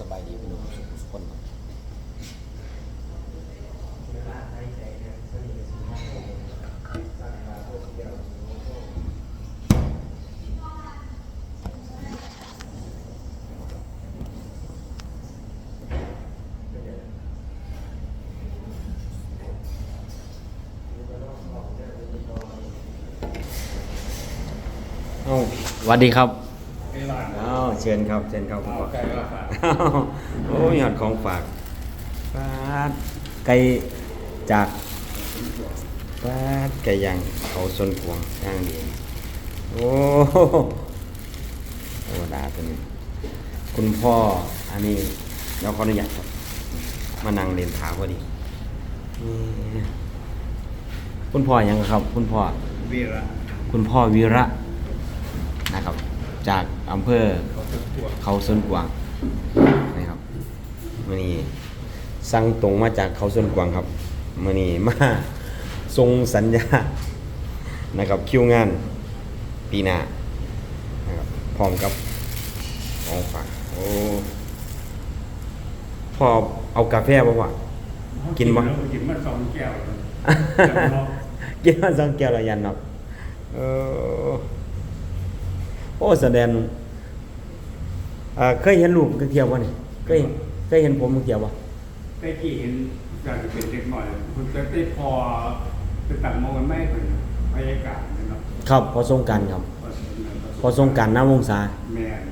สบายดีพี่น้องทุกคนสวัสดีครับ ไม่หลาน อ้าว เชิญครับเชิญครับคุณเอาพ่อไก่มาฝากอ้าวโอ้ยหอดของฝากปาดไก่จากปาดไก่ย่างเขาสนกวางย่างดีโอ้โหโอ้ดาตัวนี้คุณพ่ออันนี้เราขออนุญาตครับ มานั่งเรียนถาพอดีนี่คุณพ่อยังครับ คุณพ่อวีระคุณพ่อวีระนะครับ จากอำเภอ เขาจะตัวเขาสวนกวางนะครับมื่อนี้สั่งตรงมาจากเขาสวนกวางครับมื่อนี้มาส่งสัญญานะครับคิวงานปีหน้านะครับพร้อมกับของฝากโอ้พอเอากาแฟบ่วะกินบ่กินมาสองแก้วกินมาสองแก้วและยันเนาะเออโอ้แสดง อ่าเคยเห็นรูปกระเทียมวะนี่เคยเคยเห็นผมกระเทียมวะได้กี่เห็นอยากจะเป็นเด็กหน่อยคุณจะได้พอไปตัดโมกันไม่เป็นบรรยากาศนะครับครับพอสงกรารครับ พอสงกรารน้ำวงศาแม่น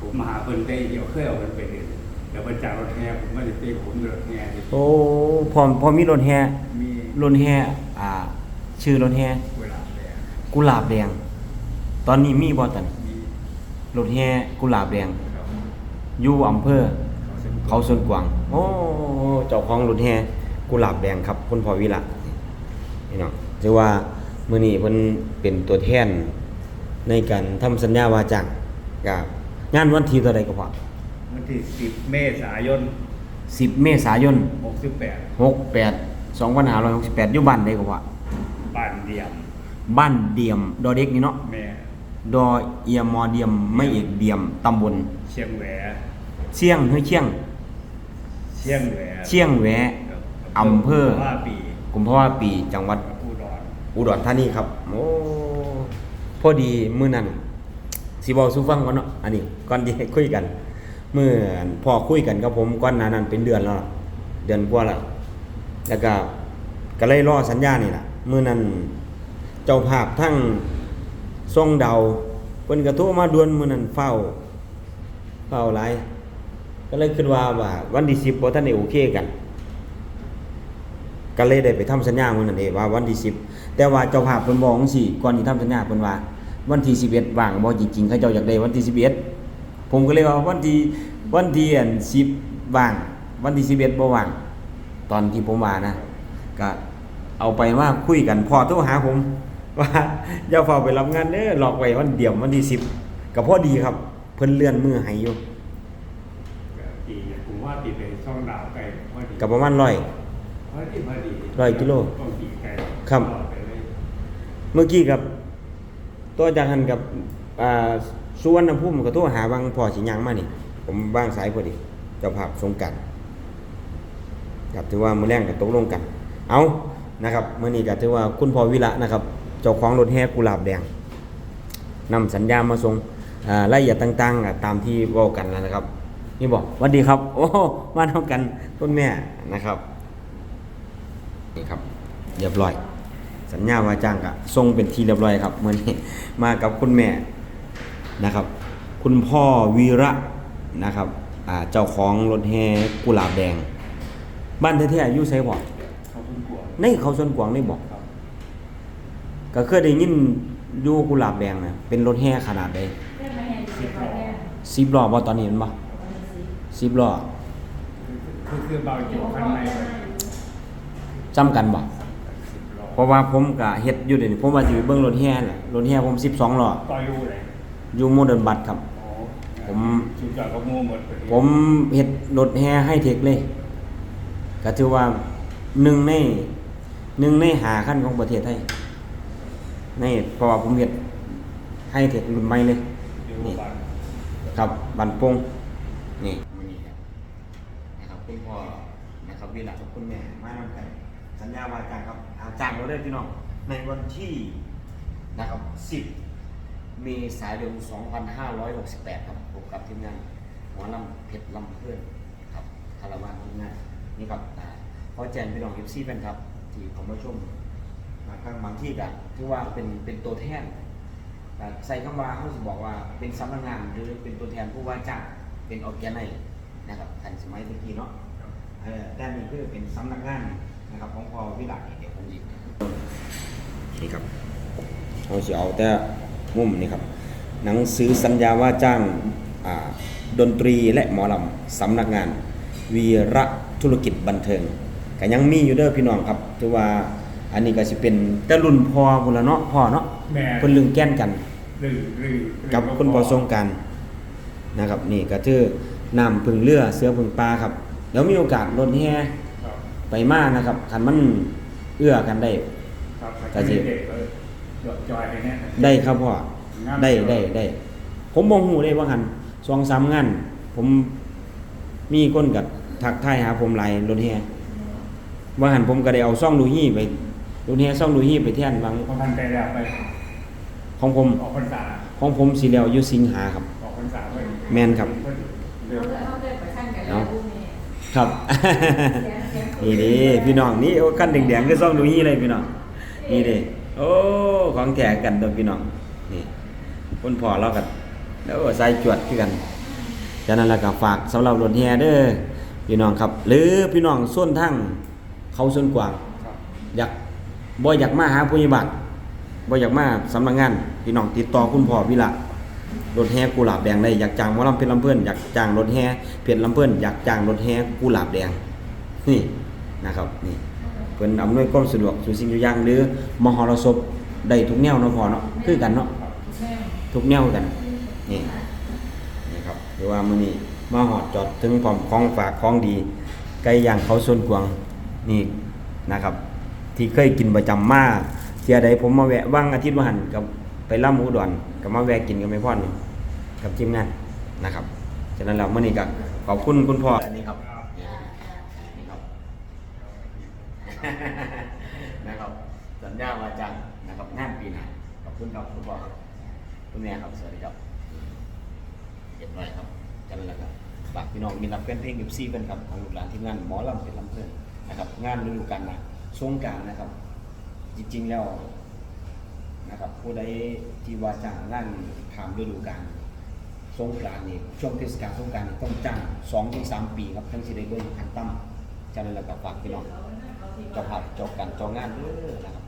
ผมมาหาเพิ่นได้เดี๋ยวเคยเอาเพิ่นไปเรียนเดี๋ยวเพิ่นจากรถแห่ผมไม่ได้เต้ผมรถแห่ที่โอ้พอพอมีรถแห่มีรถแห่อ่า ชื่อรถแห่เวลาแดงกุหลาบแดง ตอนนี้มีบ่ตันมีรถแห่กุหลาบแดงครับ อยู่อำเภอเขาเส้นเขาสวนกวางโอ้เจ้าของรถแห่กุหลาบแดงครับคุณพ่อวิระนี่เนาะถือว่ามื้อนี้เพิ่นเป็นตัวแทนในการทำสัญญาวาจ้างกับงานวันที่เท่าใดก็พอวันที่ 10 เมษายน 10 เมษายน 68 68 2568อยู่บ้านใดก็พอบ้านเดียม บ้านเดียม ดอเด็กนี่เนาะแม่ดอเอียมอเดียมไม่เอกเดียมตำบลเชียงแหว เชียงเฮ้ยเชียง เชียงแหวเชียงแหวครับอำเภอ ว่าปีกุมภาวะปีจังหวัด อุดรอุดรธานีครับ โอ้พอดีมื้อนั้นสิบอกสู่ฟังก่อนเนาะอันนี้ก่อนที่ให้คุยกันเมื่อพอคุยกันกับผมก่อนหน้านั้นเป็นเดือนแล้วล่ะเดือนกว่าแล้วแล้วก็ก็เลยรอสัญญานี่ล่ะมื้อนั้นเจ้าภาพทั้งทรงเดาเพิ่นก็โทรมาด่วนมื้อนั้นเฝ้าเฝ้าหลาย ก็เลยคิดว่าว่าวันที่10บ่ทันได้โอเคกัน ก็เลยได้ไปทำสัญญามื้อนั้นเองว่าวันที่10แต่ว่าเจ้าภาพเพิ่นบอกจังซี่ก่อนที่ทำสัญญาเพิ่นว่า วันที่11ว่างบ่จริงๆเขาเจ้าอยากได้วันที่11ผมก็เลยว่าวันที่วันที่อัน10ว่าง วันที่11บ่ว่าง ตอนที่ผมว่านะก็เอาไปว่าคุยกันพอโทรหาผม ว่าอย่าเฝ้าไปรับงานเด้อหลอกไว้วันเดียววันที่10ก็พอดีครับ เพิ่นเลื่อนมือให้อยู่ ผมว่าปีเป็นช่องดาวไกลพอดีก็ประมาณร้อย พอดีพอดีร้อยกิโลต้องปีไกลครับ ไปเลยเมื่อกี้กับตัวอาจารย์หันกับอ่าสุวรรณภูมิก็โทรหาบางพ่อสิยังมานี่ ผมวางสายพอดีเจ้าภาพสงกรารครับถือว่ามื้อแรงก็ตกลงกัน เอานะครับมื้อนี้ก็ถือว่าคุณพ่อวิระนะครับ เจ้าของรถแห่กุหลาบแดงนำสัญญามาส่งอ่ารายละเอียดต่างๆอะตามที่เว้ากันแล้วนะครับ นี่บอกสวัสดีครับ โอ้มาเท่ากันคุณแม่นะครับนี่ครับ เรียบร้อย สัญญาว่าจ้างก็ส่งเป็นที่เรียบร้อยครับมื่อนี้มากับคุณแม่นะครับ คุณพ่อวีระนะครับอ่าเจ้าของรถแห่กุหลาบแดง บ้านแท้ๆอยู่ไสบ่เขาเพิ่งกลัวในเขาสวนกวางนี่บ่ครับก็เคยได้ยินอยู่กุหลาบแดงนะเป็นรถแห่ขนาดใดสิบล้อ10ล้อบ่ตอนนี้มันบ่ 10ล้อคือคือเบาจุข้างในไปจำกันบ่สิบล้อเพราะว่าผมก็เฮ็ดอยู่เดี๋ยวนี้ผมว่าสิไปเบิ่งรถแห่น่ะรถแห่ผม12ล้อต่อยอยู่เลยอยู่โมเดิร์นบัสครับอ๋อผมชุดจอดก็งูหมดพอดีผมเฮ็ดรถแห่ให้เทคเลย ก็ถือว่าหนึ่งในหนึ่งในหาขั้นของประเทศไทยในเพราะว่าผมเฮ็ดให้เทครุ่นใหม่เลยอยู่นี่บ้านครับบันปงนี่มื้อนี้ คุณพ่อนะครับวิลักับคุณแม่มานำกันสัญญาว่าจ้างครับอาจ้างเราได้พี่น้องในวันที่นะครับ 10เมษายน2568 ครับพบกับทีมงานหมอลำเพชรลำเพื่อนครับคาราวานทีมงานนี่ครับอ่าขอแจ้งพี่น้องเอฟซีแฟนครับ ที่เขามาชมบางครั้งบางที่กันที่ว่าเป็นเป็นตัวแทนใส่คำว่าเขาจะบอกว่าเป็นสำนักงานหรือเป็นตัวแทนผู้ว่าจ้างเป็นออกแกไน นะครับทันสมัยเมื่อกี้เนาะเออแต่นี่คือเป็นสำนักงานนะครับของพอวิไลเดี๋ยวผมหยิบนี่ครับเราสิเอาแต่มุมนี่ครับ หนังสือสัญญาว่าจ้างอ่าดนตรีและหมอลำสำนักงาน วีระธุรกิจบันเทิงก็ยังมีอยู่เด้อพี่น้องครับถือว่าอันนี้ก็สิเป็นแต่รุ่นพ่อพุ่นละเนาะพ่อเนาะแม่เพิ่นลึงแก้นกันหรือหรือกับคุณพ่อทรงกันนะครับ นี่ก็คือ น้ำพึ่งเรือเสือพึ่งปลาครับเดี๋ยวมีโอกาสรถแห่ไปมากนะครับคันมันเอื้อกันได้ครับก็สิจอยไปเนี่ยได้ครับพ่อได้ได้ได้ ผมมองหูได้ว่าหันสองสามงานผมมีคนกับทักทายหาผมหลายรถแห่ว่าหันผมก็ได้เอาซ่องลูฮี่ไปรถแห่ซ่องลูฮี่ไปแท่นบางพอทันใจแล้วไปของผมของผมสีแล้วอยู่สิงหาครับ แมนครับ เดี๋ยวเขาได้ประชันกันแล้วลูกแม่ครับนี่ดิพี่น้องนี่โอ้ขั้นแดงๆคือซ่องลูฮี่เลยพี่น้องนี่ดิโอ้ของแถกันตัวพี่น้องนี่คนพอเรากันแล้วใส่จวดคือกันฉะนั้นแล้วก็ฝากสำหรับรถแห่เด้อพี่น้องครับ หรือพี่น้องส่วนทั้งเขาส่วนกวางครับอยากบ่อยากมาหาผู้ใหญ่บ้านบ่อยากมาสำนักงาน พี่น้องติดต่อคุณพ่อวิละ รถแห่กุหลาบแดงได้อยากจ้างหมอลำเพชรลำเพิ่อนอยากจ้างรถแห่เพชรลำเพิ่อนอยากจ้างรถแห่กุหลาบแดงนี่นะครับนี่เพิ่นอำนวยความสะดวกสู่สิ่งทุกอย่างหรือมหรสพได้ทุกแนวเนาะพอเนาะคือกันเนาะทุกแนวกันนี่นี่ครับหรือว่ามื้อนี้มาหอดจอดถึงพร้อมของฝากของดีไก่ย่างเขาส่วนกวางนี่นะครับ ที่เคยกินประจำมาเที่ยใดผมมาแวะว่างอาทิตย์วันหันกับไปล่ำอุดรกับมาแวะกินกับแม่พ่อนี่ กับทีมงานนะครับฉะนั้นเราเมื่อนี้ก็ขอบคุณคุณพ่ออันนี้ครับนี่ครับ นะครับสัญญาว่าจังนะครับงานปีหน้าขอบคุณครับคุณพ่อครับคุณแม่ครับสวัสดีครับเรียบร้อยครับกันแล้วครับฝากพี่น้องมีรับเป็นเพลงยิบซี่เป็นครับของลูกหลานที่งานหมอลำเป็นลำเพื่อนนะครับงานฤดูกาลนะสงกรารนะครับ จริงๆแล้วนะครับผู้ใดที่ว่าจ้างงานขามฤดูกาล สงกรานต์นี่ช่วงเทศกาลสงกรานต์นี่ต้องจ้างสองถึงสามปีครับทั้งสิได้เบิ่งขันตั้มฉะนั้นแล้วก็ฝากพี่น้องเจ้าภาพจอกันจองงานเด้อนะครับ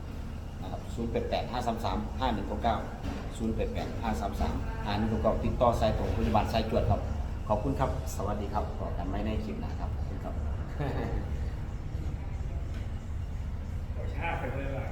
นะครับ0 8 8 5 3 3 5 1 9 9 0 8 8 5 3 3 5 1 9 9ติดต่อสายตรงปัจจุบันสายจวดครับ ขอบคุณครับ สวัสดีครับขอกันไม่ในคลิปนะครับขอบคุณครับขอชาติไปเลยว่า